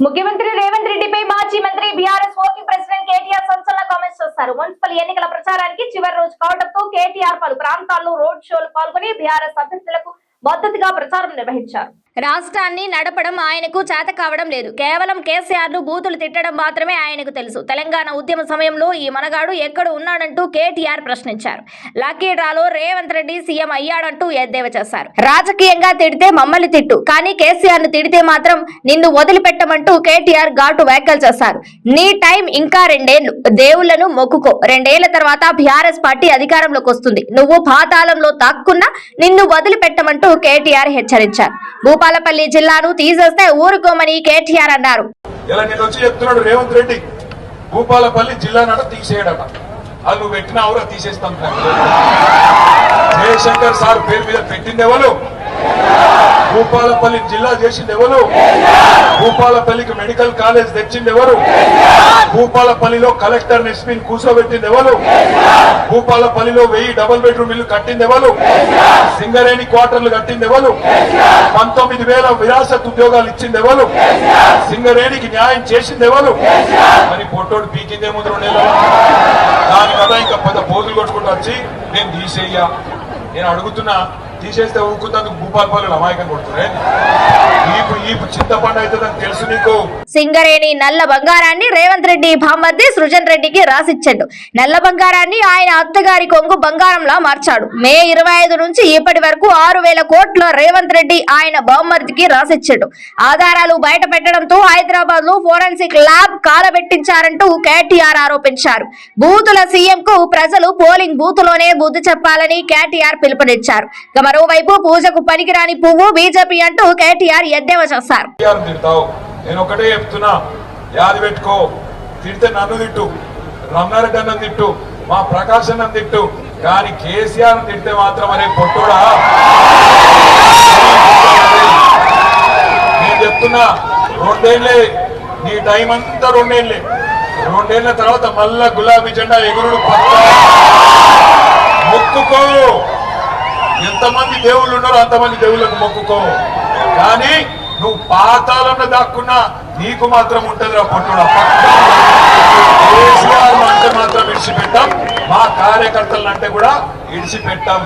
ముఖ్యమంత్రి రేవంత్ రెడ్డిపై మాజీ మంత్రి బీఆర్ఎస్ వర్కింగ్ ప్రెసిడెంట్ కేటీఆర్ సంచలన కామెంట్స్ చేస్తారు మున్సిపల్ ఎన్నికల ప్రచారానికి చివరి రోజు కావడంతో కేటీఆర్ పలు ప్రాంతాల్లో రోడ్ షోలు పాల్గొని బీఆర్ఎస్ అభ్యర్థులకు మద్దతుగా ప్రచారం నిర్వహించారు. రాష్ట్రాన్ని నడపడం ఆయనకు చేత కావడం లేదు. కేవలం కేసీఆర్ను బూతులు తిట్టడం మాత్రమే ఆయనకు తెలుసు. తెలంగాణ ఉద్యమ సమయంలో ఈ మనగాడు ఎక్కడ ఉన్నాడంటూ కేటీఆర్ ప్రశ్నించారు. లక్కీ డ్రాలో రేవంత్ రెడ్డి సీఎం అయ్యాడంటూ ఎద్దేవా చేశారు. రాజకీయంగా తిడితే మమ్మల్ని తిట్టు కానీ కేసీఆర్ను తిడితే మాత్రం నిన్ను వదిలిపెట్టమంటూ కేటీఆర్ ఘాటు వ్యాఖ్యలు చేశారు. నీ టైం ఇంకా రెండేళ్ళు దేవుళ్ళను మొక్కుకో. రెండేళ్ళ తర్వాత బీఆర్ఎస్ పార్టీ అధికారంలోకి వస్తుంది. నువ్వు పాతాళంలో తాక్కున్నా నిన్ను వదిలిపెట్టమంటూ కేటీఆర్ హెచ్చరించారు. భూపాలపల్లి జిల్లాను తీసేస్తే ఊరుకోమని కేటీఆర్ అన్నారు. ఇలా నేను వచ్చి చెప్తున్నాడు రేవంత్ రెడ్డి భూపాలపల్లి జిల్లా నట తీసేయడట. అది నువ్వు పెట్టిన ఆవురా తీసేస్తాం జయశంకర్ సార్ పేరు మీద పెట్టిందేవాళ్ళు భూపాలపల్లి జిల్లా చేసింది ఎవరు? భూపాలపల్లికి మెడికల్ కాలేజ్ తెచ్చింది ఎవరు? భూపాలపల్లిలో కలెక్టర్ ఎస్పీని కూర్చోబెట్టింది ఎవరు? భూపాలపల్లిలో వెయ్యి డబుల్ బెడ్రూమ్ ఇల్లు కట్టింది ఎవరు? సింగరేణి క్వార్టర్లు కట్టింది ఎవరు? పంతొమ్మిది వేల విరాసత్ ఉద్యోగాలు ఇచ్చింది ఎవరు? సింగరేణికి న్యాయం చేసింది ఎవరు? మరి పొట్టోడు పీకిందే ముందు రెండు నెలలు. దాని కదా ఇంకా పెద్ద పోజులు కొట్టుకుంటూ వచ్చి నేను తీసేయ్యా. నేను అడుగుతున్నా తీసేస్తే ఊరుకున్నందుకు భూపాలపల్లి అమాయకం కొడుతున్నాయి సింగరేణి నల్ల బంగారాన్ని రేవంత్ రెడ్డి బామ్మర్ది సృజన్ రెడ్డికి రాసిచ్చాడు. నల్ల బంగారాన్ని ఆయన అత్తగారి కొంగు బంగారంలా మార్చాడు. మే ఇరవై ఐదు నుంచి ఇప్పటి వరకు ఆరు వేల కోట్ల రేవంత్ రెడ్డి ఆయన బామ్మర్దికి రాసిచ్చాడు. ఆధారాలు బయట పెట్టడంతో హైదరాబాద్లో ఫోరెన్సిక్ ల్యాబ్ కాలబెట్టించారంటూ కేటీఆర్ ఆరోపించారు. బూతుల సీఎం కు ప్రజలు పోలింగ్ బూత్లోనే బుద్ధి చెప్పాలని కేటీఆర్ పిలుపునిచ్చారు. మరోవైపు పూజకు పనికిరాని పువ్వు బీజేపీ అంటూ కేటీఆర్ ఎద్దేవా చేశారు కేసీఆర్ తిడతావు. నేను ఒకటే చెప్తున్నా. యాది పెట్టుకో. తిడితే నన్ను తిట్టు. రమణారెడ్డి అన్నం తిట్టు. మా ప్రకాశ్ అన్నం తిట్టు. కానీ కేసీఆర్ తిడితే మాత్రం అనే పొట్టుడా? నేను చెప్తున్నా రెండేళ్ళే. నీ టైం అంతా రెండేళ్ళే. రెండేళ్ళ తర్వాత మళ్ళా గులాబీ జెండా ఎగురుడు పక్కా. మొక్కుకో ఎంతమంది దేవుళ్ళు ఉన్నారో అంతమంది దేవుళ్ళకు మొక్కుకో. కానీ నువ్వు పాతాళంలో దాక్కున్నా నీకు మాత్రం ఉంటుంది రా పట్టుడా కేసీఆర్ అంటే మాత్రం విడిచిపెట్టాం. మా కార్యకర్తలను అంటే కూడా ఇడిచిపెట్టాం